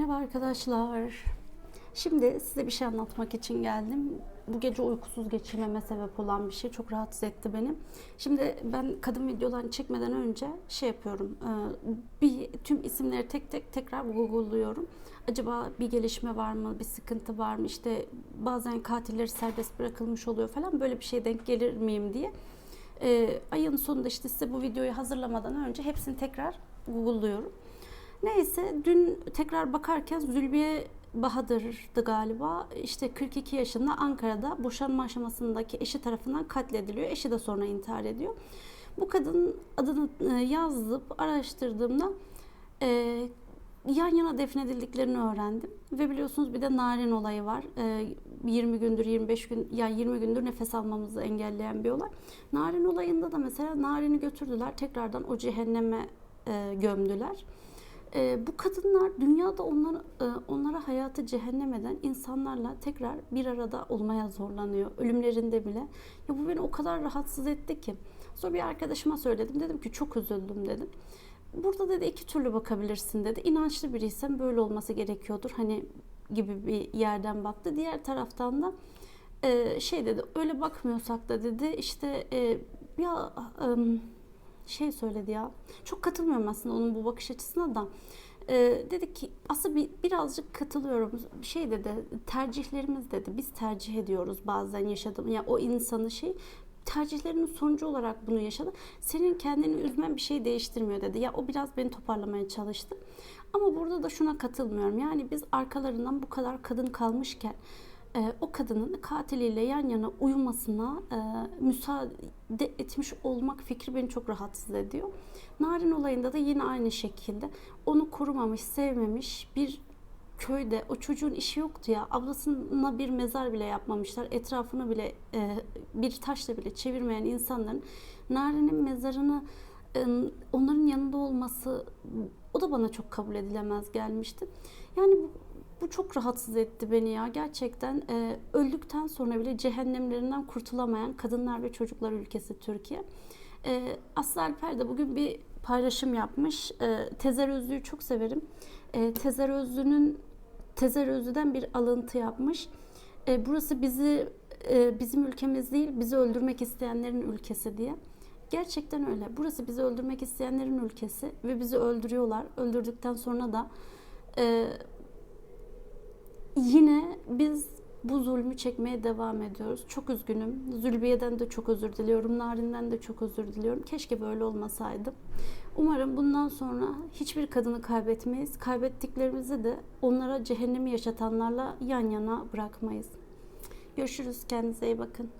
Merhaba arkadaşlar. Şimdi size bir şey anlatmak için geldim. Bu gece uykusuz geçirmeme sebep olan bir şey. Çok rahatsız etti beni. Şimdi ben kadın videolarını çekmeden önce şey yapıyorum. e, Bir tüm isimleri tek tek tekrar google'lıyorum. Acaba bir gelişme var mı? Bir sıkıntı var mı? İşte bazen katilleri serbest bırakılmış oluyor falan. Böyle bir şeye denk gelir miyim diye. E, ayın sonunda işte size bu videoyu hazırlamadan önce hepsini tekrar google'lıyorum. Neyse dün tekrar bakarken Zülbiye Bahadır'dı galiba. İşte 42 yaşında Ankara'da boşanma aşamasındaki eşi tarafından katlediliyor. Eşi de sonra intihar ediyor. Bu kadının adını e, yazıp araştırdığımda e, yan yana defnedildiklerini öğrendim. Ve biliyorsunuz bir de narin olayı var. E, 20 gündür 25 gün yani 20 gündür nefes almamızı engelleyen bir olay. Narin olayında da mesela Narin'i götürdüler. Tekrardan o cehenneme e, gömdüler. E, bu kadınlar dünyada onlar, e, onlara hayatı cehennem eden insanlarla tekrar bir arada olmaya zorlanıyor. Ölümlerinde bile. Ya bu beni o kadar rahatsız etti ki. Sonra bir arkadaşıma söyledim. Dedim ki çok üzüldüm dedim. Burada dedi iki türlü bakabilirsin dedi. İnançlı biriysen böyle olması gerekiyordur. Hani gibi bir yerden baktı. Diğer taraftan da e, şey dedi öyle bakmıyorsak da dedi işte e, ya em, şey söyledi ya. Çok katılmıyorum aslında onun bu bakış açısına da. Ee, dedi ki aslında bir, birazcık katılıyorum. Şey dedi tercihlerimiz dedi. Biz tercih ediyoruz bazen yaşadığım. Yani o insanı şey tercihlerinin sonucu olarak bunu yaşadı. Senin kendini üzmen bir şey değiştirmiyor dedi. Ya o biraz beni toparlamaya çalıştı. Ama burada da şuna katılmıyorum. Yani biz arkalarından bu kadar kadın kalmışken e, o kadının katiliyle yan yana uyumasına e, müsaade etmiş olmak fikri beni çok rahatsız ediyor. Narin olayında da yine aynı şekilde onu korumamış, sevmemiş bir köyde o çocuğun işi yoktu ya. Ablasına bir mezar bile yapmamışlar. Etrafını bile e, bir taşla bile çevirmeyen insanların Narin'in mezarını e, onların yanında olması o da bana çok kabul edilemez gelmişti. Yani bu, bu çok rahatsız etti beni ya. Gerçekten e, öldükten sonra bile cehennemlerinden kurtulamayan kadınlar ve çocuklar ülkesi Türkiye. E, Aslı Alper de bugün bir paylaşım yapmış. E, Tezer Özlü'yü çok severim. E, Tezer Özlü'nün Tezer Özlü'den bir alıntı yapmış. E, burası bizi e, bizim ülkemiz değil, bizi öldürmek isteyenlerin ülkesi diye. Gerçekten öyle. Burası bizi öldürmek isteyenlerin ülkesi ve bizi öldürüyorlar. Öldürdükten sonra da e, yine biz bu zulmü çekmeye devam ediyoruz. Çok üzgünüm. Zülbiye'den de çok özür diliyorum. Narin'den de çok özür diliyorum. Keşke böyle olmasaydı. Umarım bundan sonra hiçbir kadını kaybetmeyiz. Kaybettiklerimizi de onlara cehennemi yaşatanlarla yan yana bırakmayız. Görüşürüz. Kendinize iyi bakın.